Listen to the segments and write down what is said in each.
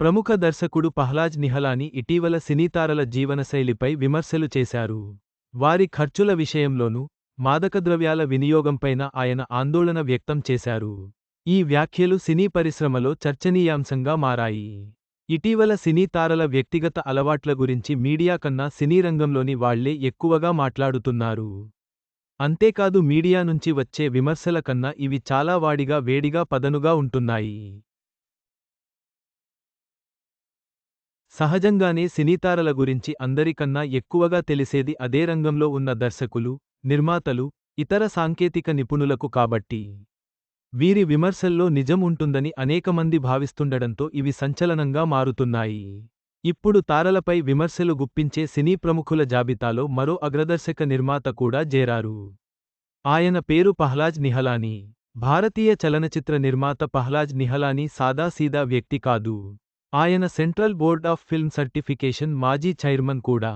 ప్రముఖ దర్శకుడు పహ్లాజ్ నిహలాని ఇటీవల సినీతారల జీవనశైలిపై విమర్శలు చేశారు. వారి ఖర్చుల విషయంలోనూ మాదకద్రవ్యాల వినియోగంపైన ఆయన ఆందోళన వ్యక్తం చేశారు. ఈ వ్యాఖ్యలు సినీ పరిశ్రమలో చర్చనీయాంశంగా మారాయి. ఇటీవల సినీతారల వ్యక్తిగత అలవాట్ల గురించి మీడియా కన్నా సినీ రంగంలోని వాళ్ళే ఎక్కువగా మాట్లాడుతున్నారు. అంతేకాదు మీడియా నుంచి వచ్చే విమర్శల కన్నా ఇవి చాలా వాడిగా వేడిగా పదనుగా ఉంటున్నాయి. సహజంగానే సినీతారల గురించి అందరికన్నా ఎక్కువగా తెలిసేది అదే రంగంలో ఉన్న దర్శకులు నిర్మాతలు ఇతర సాంకేతిక నిపుణులకు కాబట్టి. వీరి విమర్శల్లో నిజం ఉంటుందని అనేకమంది భావిస్తుండడంతో ఇవి సంచలనంగా మారుతున్నాయి. ఇప్పుడు తారలపై విమర్శలు గుప్పించే సినీ ప్రముఖుల జాబితాలో మరో అగ్రదర్శక నిర్మాత కూడా చేరారు. ఆయన పేరు పహ్లాజ్ నిహలానీ. భారతీయ చలనచిత్ర నిర్మాత పహ్లాజ్ నిహలానీ సాదాసీదా వ్యక్తి కాదు. ఆయన Central Board of Film Certification మాజీ చైర్మన్ కూడా.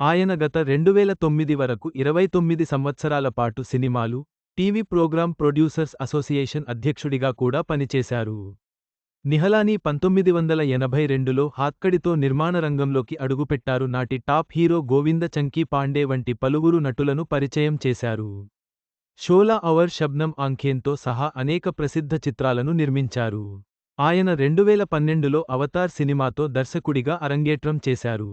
ఆయన గత రెండువేల తొమ్మిది వరకు ఇరవై తొమ్మిది సంవత్సరాల పాటు సినిమాలు టీవీ ప్రోగ్రాం ప్రొడ్యూసర్స్ అసోసియేషన్ అధ్యక్షుడిగా కూడా పనిచేశారు. నిహలానీ పంతొమ్మిది వందల ఎనభై రెండులో హాత్కడితో నిర్మాణ రంగంలోకి అడుగుపెట్టారు నాటి టాప్ హీరో గోవింద చంకీ పాండే వంటి పలువురు నటులను పరిచయం చేశారు. షోలా అవర్ శబ్నం ఆంఖేన్తో సహా అనేక ప్రసిద్ధ చిత్రాలను నిర్మించారు. ఆయన రెండువేల పన్నెండులో అవతార్ సినిమాతో దర్శకుడిగా అరంగేట్రం చేశారు.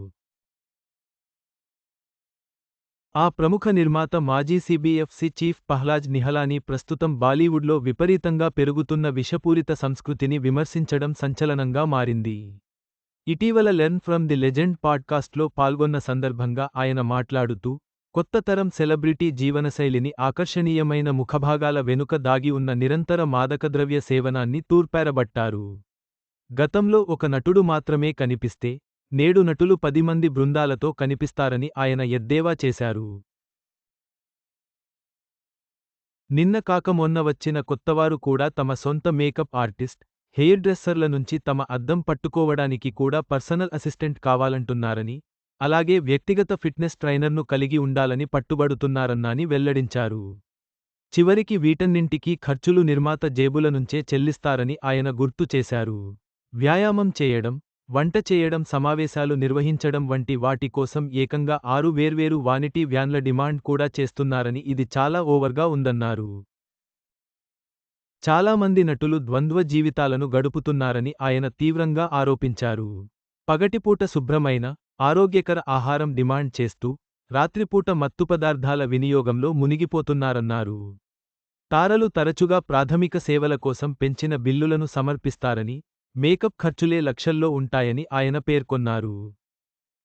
ఆ ప్రముఖ నిర్మాత మాజీ సిబిఎఫ్సి చీఫ్ పహ్లాజ్ నిహలానీ ప్రస్తుతం బాలీవుడ్లో విపరీతంగా పెరుగుతున్న విషపూరిత సంస్కృతిని విమర్శించడం సంచలనంగా మారింది. ఇటీవల లెర్న్ ఫ్రమ్ ది లెజెండ్ పాడ్కాస్ట్లో పాల్గొన్న సందర్భంగా ఆయన మాట్లాడుతూ కొత్త తరం సెలబ్రిటీ జీవనశైలిని ఆకర్షణీయమైన ముఖభాగాల వెనుక దాగి ఉన్న నిరంతర మాదకద్రవ్య సేవనాన్ని తూర్పారబట్టారు. గతంలో ఒక నటుడు మాత్రమే కనిపిస్తే నేడు నటులు పది మంది బృందాలతో కనిపిస్తారని ఆయన ఎద్దేవా చేశారు. నిన్న కాక మొన్న వచ్చిన కొత్తవారు కూడా తమ సొంత మేకప్ ఆర్టిస్ట్ హెయిర్ డ్రెస్సర్ల నుంచి తమ అద్దం పట్టుకోవడానికి కూడా పర్సనల్ అసిస్టెంట్ కావాలంటున్నారని అలాగే వ్యక్తిగత ఫిట్నెస్ ట్రైనర్ను కలిగి ఉండాలని పట్టుబడుతున్నారన్నాని వెల్లడించారు. చివరికి వీటన్నింటికీ ఖర్చులు నిర్మాత జేబుల నుంచే చెల్లిస్తారని ఆయన గుర్తు చేశారు. వ్యాయామం చేయడం వంట చేయడం సమావేశాలు నిర్వహించడం వంటి వాటి కోసం ఏకంగా ఆరు వేర్వేరు వానిటీ వ్యాన్ల డిమాండ్ కూడా చేస్తున్నారని ఇది చాలా ఓవర్గా ఉందన్నారు. చాలామంది నటులు ద్వంద్వ జీవితాలను గడుపుతున్నారని ఆయన తీవ్రంగా ఆరోపించారు. పగటిపూట శుభ్రమైన ఆరోగ్యకర ఆహారం డిమాండ్ చేస్తూ రాత్రిపూట మత్తు పదార్థాల వినియోగంలో మునిగిపోతున్నారన్నారు. తారలు తరచుగా ప్రాథమిక సేవల కోసం పెంచిన బిల్లులను సమర్పిస్తారని మేకప్ ఖర్చులే లక్షల్లో ఉంటాయని ఆయన పేర్కొన్నారు.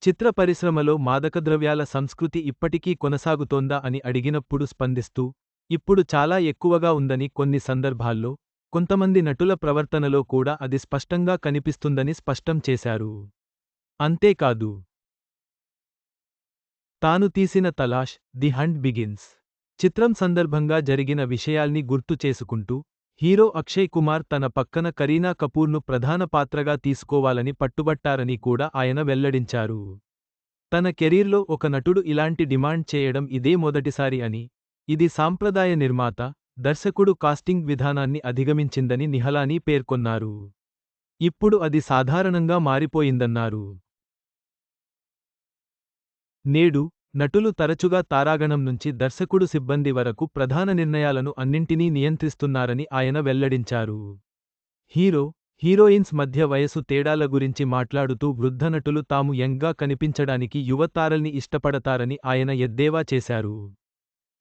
చిత్ర పరిశ్రమలో మాదకద్రవ్యాల సంస్కృతి ఇప్పటికీ కొనసాగుతోందా అని అడిగినప్పుడు స్పందిస్తూ ఇప్పుడు చాలా ఎక్కువగా ఉందని కొన్ని సందర్భాల్లో కొంతమంది నటుల ప్రవర్తనలో కూడా అది స్పష్టంగా కనిపిస్తుందని స్పష్టం చేశారు. అంతేకాదు. తాను తీసిన తలాష్ ది హంట్ బిగిన్స్. చిత్రం సందర్భంగా జరిగిన విషయాల్ని గుర్తు చేసుకుంటూ హీరో అక్షయ్ కుమార్ తన పక్కన కరీనా కపూర్ను ప్రధాన పాత్రగా తీసుకోవాలని పట్టుబట్టారని కూడా ఆయన వెల్లడించారు. తన కెరీర్లో ఒక నటుడు ఇలాంటి డిమాండ్ చేయడం ఇదే మొదటిసారి అని ఇది సాంప్రదాయ నిర్మాత దర్శకుడు కాస్టింగ్ విధానాన్ని అధిగమించిందని నిహలానీ పేర్కొన్నారు. ఇప్పుడు అది సాధారణంగా మారిపోయిందన్నారు. నేడు నటులు తరచుగా తారాగణం నుంచి దర్శకుడు సిబ్బంది వరకు ప్రధాన నిర్ణయాలను అన్నింటినీ నియంత్రిస్తున్నారని ఆయన వెల్లడించారు. హీరో హీరోయిన్స్ మధ్య వయసు తేడాల గురించి మాట్లాడుతూ వృద్ధ నటులు తాము యంగ్గా కనిపించడానికి యువతారల్ని ఇష్టపడతారని ఆయన ఎద్దేవా చేశారు.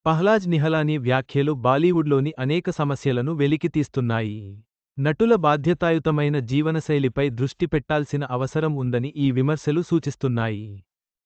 పహ్లాజ్ నిహలానీ వ్యాఖ్యలు బాలీవుడ్లోని అనేక సమస్యలను వెలికితీస్తున్నాయి. నటుల బాధ్యతాయుతమైన జీవనశైలిపై దృష్టి పెట్టాల్సిన అవసరం ఉందని ఈ విమర్శలు సూచిస్తున్నాయి.